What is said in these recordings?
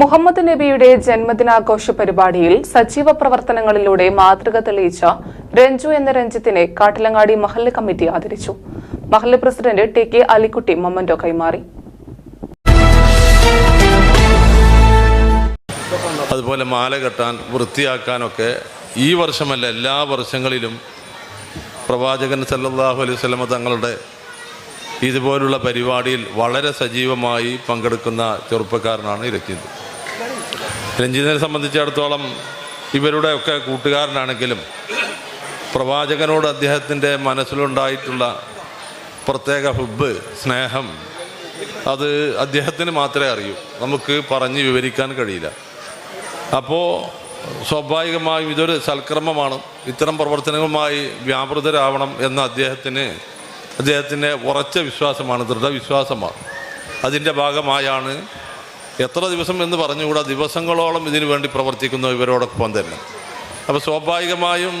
മുഹമ്മദ് നബിയുടെ ജന്മദിനാഘോഷ പരിപാടിയിൽ സജീവ പ്രവർത്തനങ്ങളിലൂടെ മാതൃക തെളിയിച്ച രഞ്ജു എന്ന രഞ്ജിത്തിനെ കാട്ടിലങ്ങാടി മഹല്ല് കമ്മിറ്റി ആദരിച്ചു. മഹല്ല് president T K Alikutty memento കൈമാറി. അതുപോലെ മാല കെട്ടാൻ വൃത്തിയാക്കാനൊക്കെ ഈ വർഷമല്ല എല്ലാ വർഷങ്ങളിലും പ്രവാചകൻ സല്ലാഹു അലൈഹി സ്വലമ തങ്ങളുടെ ഇതുപോലുള്ള പരിപാടിയിൽ വളരെ സജീവമായി പങ്കെടുക്കുന്ന ചെറുപ്പക്കാരനാണ് രഞ്ജിത് രഞ്ജിതിനെ സംബന്ധിച്ചിടത്തോളം ഇവരുടെ ഒക്കെ കൂട്ടുകാരനാണെങ്കിലും പ്രവാചകനോട് അദ്ദേഹത്തിന്റെ മനസ്സിലുണ്ടായിട്ടുള്ള പ്രത്യേക ഹുബ് സ്നേഹം അത് അദ്ദേഹത്തിന് മാത്രമേ അറിയൂ. നമുക്ക് പറഞ്ഞ് വിവരിക്കാൻ കഴിയില്ല. അപ്പോൾ സ്വാഭാവികമായും ഇതൊരു സൽക്രമമാണ്. ഇത്തരം പ്രവർത്തനങ്ങളുമായി വ്യാപൃതരാവണം എന്ന അദ്ദേഹത്തിന് അദ്ദേഹത്തിന്റെ ഉറച്ച വിശ്വാസമാണ് ദൃഢവിശ്വാസമാണ്. അതിന്റെ ഭാഗമായാണ് എത്ര ദിവസം എന്ന് പറഞ്ഞുകൂടാ. ദിവസങ്ങളോളം ഇതിനു വേണ്ടി പ്രവർത്തിക്കുന്ന ഇവരോടൊപ്പം തന്നെ. അപ്പോൾ സ്വാഭാവികമായും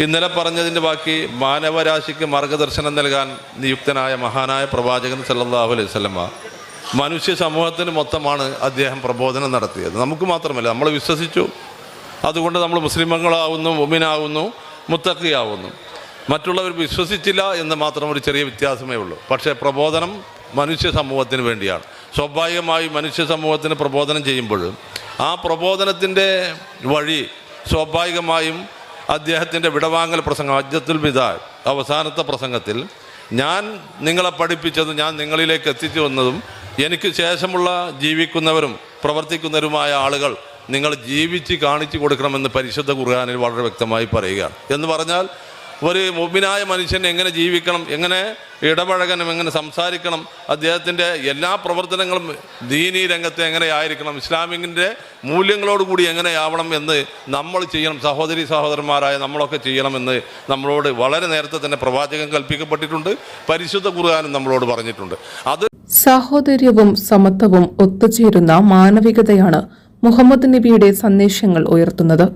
ഇന്നലെ പറഞ്ഞതിന്റെ ബാക്കി മാനവരാശിക്ക് മാർഗദർശനം നൽകാൻ നിയുക്തനായ മഹാനായ പ്രവാചകൻ സല്ലാഹു അലൈഹി സ്വലമ മനുഷ്യ സമൂഹത്തിന് മൊത്തമാണ് അദ്ദേഹം പ്രബോധനം നടത്തിയത്. നമുക്ക് മാത്രമല്ല നമ്മൾ വിശ്വസിച്ചു. അതുകൊണ്ട് നമ്മൾ മുസ്ലിമങ്ങളാവുന്നു ഒമിനാവുന്നു മുത്തക്കിയാവുന്നു മറ്റുള്ളവർ വിശ്വസിച്ചില്ല എന്ന് മാത്രം ഒരു ചെറിയ വ്യത്യാസമേ ഉള്ളൂ. പക്ഷേ പ്രബോധനം മനുഷ്യ സമൂഹത്തിന് വേണ്ടിയാണ്. സ്വാഭാവികമായി മനുഷ്യ സമൂഹത്തിന് പ്രബോധനം ചെയ്യുമ്പോൾ ആ പ്രബോധനത്തിന്റെ വഴി സ്വാഭാവികമായും അദ്ദേഹത്തിന്റെ വിടവാങ്ങൽ പ്രസംഗം അജ്ജത്തുൽ ബിദാ അവസാനത്തെ പ്രസംഗത്തിൽ ഞാൻ നിങ്ങളെ പഠിപ്പിച്ചതും ഞാൻ നിങ്ങളിലേക്ക് എത്തിച്ചു വന്നതും എനിക്ക് ശേഷമുള്ള ജീവിക്കുന്നവരും പ്രവർത്തിക്കുന്നവരുമായ ആളുകൾ നിങ്ങൾ ജീവിച്ച് കാണിച്ചു കൊടുക്കണമെന്ന് പരിശുദ്ധ ഖുർആാനിൽ വളരെ വ്യക്തമായി പറയുകയാണ്. എന്ന് പറഞ്ഞാൽ ഒരു മുബിനായ മനുഷ്യൻ എങ്ങനെ ജീവിക്കണം എങ്ങനെ ഇടപഴകണം എങ്ങനെ സംസാരിക്കണം അദ്ദേഹത്തിന്റെ എല്ലാ പ്രവർത്തനങ്ങളും ദീനീ രംഗത്ത് എങ്ങനെയായിരിക്കണം ഇസ്ലാമിന്റെ മൂല്യങ്ങളോടുകൂടി എങ്ങനെയാവണം എന്ന് നമ്മൾ ചെയ്യണം സഹോദരി സഹോദരന്മാരായ നമ്മളൊക്കെ ചെയ്യണമെന്ന് നമ്മളോട് വളരെ നേരത്തെ തന്നെ പ്രവാചകൻ കൽപ്പിക്കപ്പെട്ടിട്ടുണ്ട് പരിശുദ്ധ കുറുകാനും നമ്മളോട് പറഞ്ഞിട്ടുണ്ട്. അത് സഹോദര്യവും സമത്വവും ഒത്തുചേരുന്ന മാനവികതയാണ് മുഹമ്മദ് നബിയുടെ സന്ദേശങ്ങൾ ഉയർത്തുന്നത്.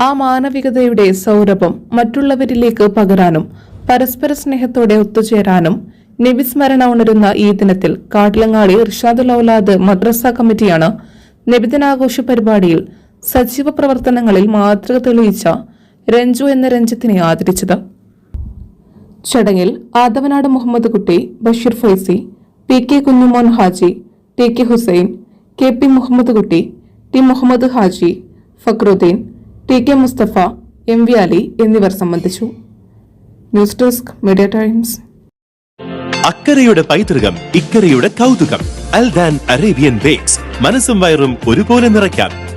ആ മാനവികതയുടെ സൗരഭം മറ്റുള്ളവരിലേക്ക് പകരാനും പരസ്പര സ്നേഹത്തോടെ ഒത്തുചേരാനും നബിസ്മരണ ഉണരുന്ന ഈ ദിനത്തിൽ കാട്ടിലങ്ങാടി ഇർഷാദുൽ ഔലാദ് മദ്രസ കമ്മിറ്റിയാണ് നബിദിനാഘോഷ പരിപാടിയിൽ സജീവ പ്രവർത്തനങ്ങളിൽ മാതൃക തെളിയിച്ച രഞ്ജു എന്ന രഞ്ജിത്തിനെ ആദരിച്ചത്. ചടങ്ങിൽ Athavanad Muhammad Kutty Basheer Faizy P K Kunjumon Haji T K Hussain K P Muhammad Kutty T Muhammad Haji Fakhruddin T K Musthafa M V Ali എന്നിവർ സംബന്ധിച്ചു. News desk media times. അക്കരയുടെ പൈതൃകം ഇക്കരയുടെ കൗതുകം അൽദാൻ അറേബ്യൻ ബേക്സ്. മനസ്സും വയറും ഒരുപോലെ നിറയ്ക്കാം.